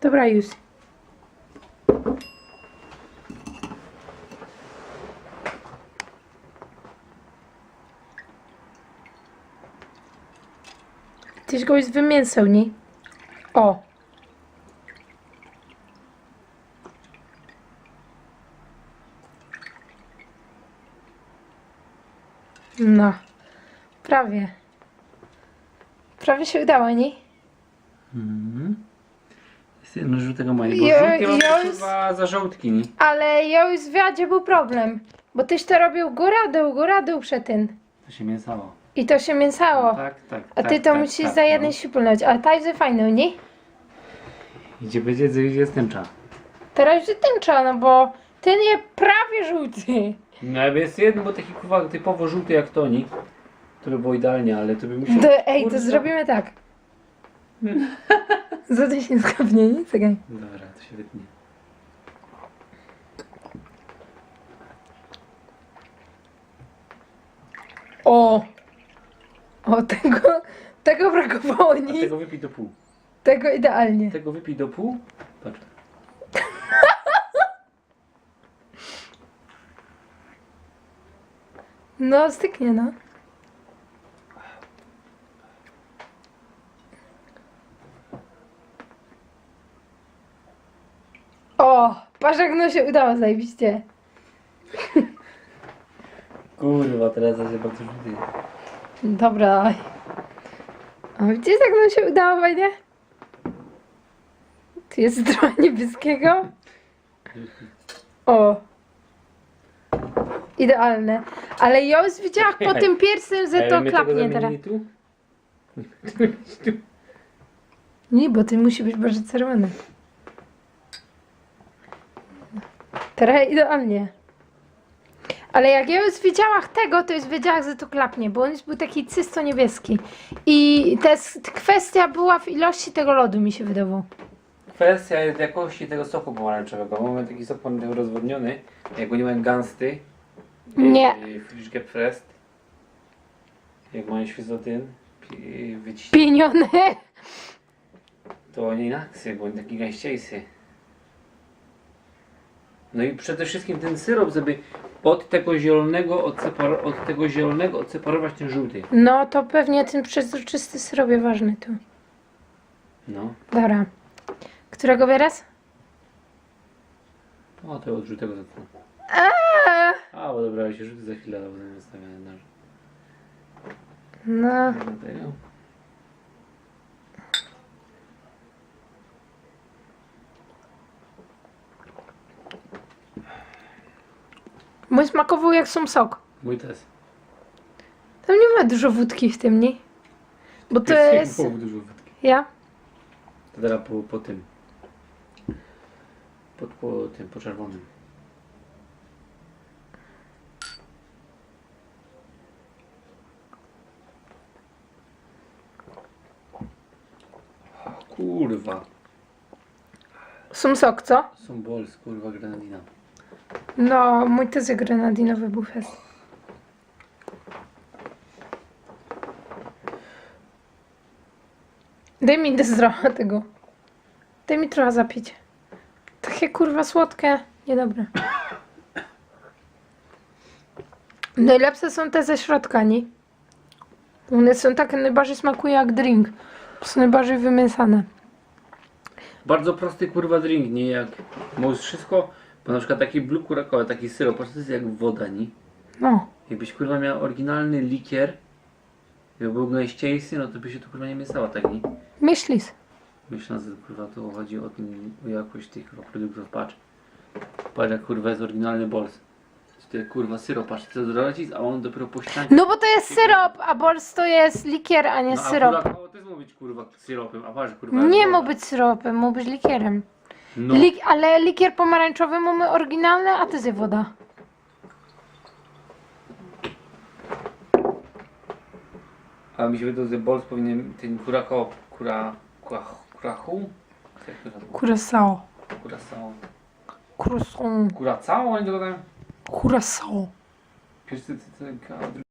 Dobra, już. Tyś go już wymięsał, nie? O. No. Prawie. Prawie się udało, nie? Mhm. Jest jedno żółtego mojego. Ja- Żółty mam ja już- chyba za żołtki, nie? Ale ja już wiem, gdzie był problem. Bo tyś to robił góra dół, góra dół przetyn. To się mięsało. I to się mięsało. Tak, tak. A tak, ty to tak, musisz tak, za jeden no. siupnąć. Ale ta jest fajną, nie? Idzie będzie, co idzie stęcza. Teraz już tęcza, no bo ten jest prawie żółty. No ale jest jeden, bo taki kurwa typowo żółty jak Toni. To by było idealnie, ale to by musiał... To, ej, to zrobimy tak. Za to się skapnie, nie? Czekaj. Dobra, to się wytnie. O! O, tego, tego brakowało, A nie? tego wypij do pół. Tego idealnie. Tego wypij do pół. Patrz. No, styknie, no. O! Patrz jak no się udało zajebiście. Kurwa, teraz to się bardzo żółty. Dobra. A widzisz jak nam się udało fajnie? Tu jest trochę niebieskiego. O. Idealne. Ale ja już widziałam po tym pierwszym, że to klapnie teraz. tu? Nie, bo ty musi być bardzo czerwony. Teraz idealnie. Ale jak ja już widziałam tego, to już wiedziałam, że to klapnie, bo on już był taki czysto niebieski. I ta kwestia była w ilości tego lodu, mi się wydawało. Kwestia jest jakości tego soku pomarańczowego. Mamy taki sok pomarańczowy rozwodniony. Jak go nie mają gansty. Nie. Frisch gepresst. Jak mają świzotyn. Wyciśnięty. Pieniony. To nie inaczej, bo on taki gęściejszy. No i przede wszystkim ten syrop, żeby od tego zielonego, odsepar- od tego zielonego odseparować ten żółty. No to pewnie ten przezroczysty syrobie ważny tu. No. Dobra. Którego teraz? O, to od żółtego zacznę. A, bo dobra, się żółty za chwilę, bo będę stawiany na No. tego. Mój smakował jak są sok. Mój też. Tam nie ma dużo wódki w tym, nie? Bo to jest... Było dużo wódki. Ja? To teraz po, po tym. Po, po tym, po czerwonym. Kurwa. Są sok, co? Są bols, kurwa, grenadina. No, mój też jest grenadinowy bufet. Daj mi trochę tego. Daj mi trochę zapić. Takie kurwa słodkie. Niedobre. Najlepsze są te ze środka, nie? One są takie najbardziej smakują jak drink. Są najbardziej wymieszane. Bardzo prosty kurwa drink, nie jak możesz wszystko, bo na przykład taki blue kurakowy, taki syrop, po prostu jest jak woda, nie? No. Jakbyś kurwa miał oryginalny likier, jakby był gęściejszy, no to by się tu kurwa nie mieszało tak, nie? Myślisz? Myślę, że kurwa tu chodzi o, tym, o jakość tych kurwa, produktów, patrz. Patrz jak kurwa jest oryginalny bols. To jest kurwa syrop, patrz, co dorodzić, a on dopiero po ścianie. No bo to jest syrop, a bols to jest likier, a nie No, a syrop. kurwa, też mógł być kurwa syropem, a patrz kurwa. Nie jest mógł być syropem, mógł być likierem. No, Lik, ale likier pomarańczowy mamy oryginalny, a to jest woda. a mi się wydaje, że bols powinien ten kurako, kura, kura, kurachu? Jak to nazywa? Curaçao. Kurasao. Croissant. Kuracao oni to? Curaçao. Pierwszy, ty, ty, ty, a drugi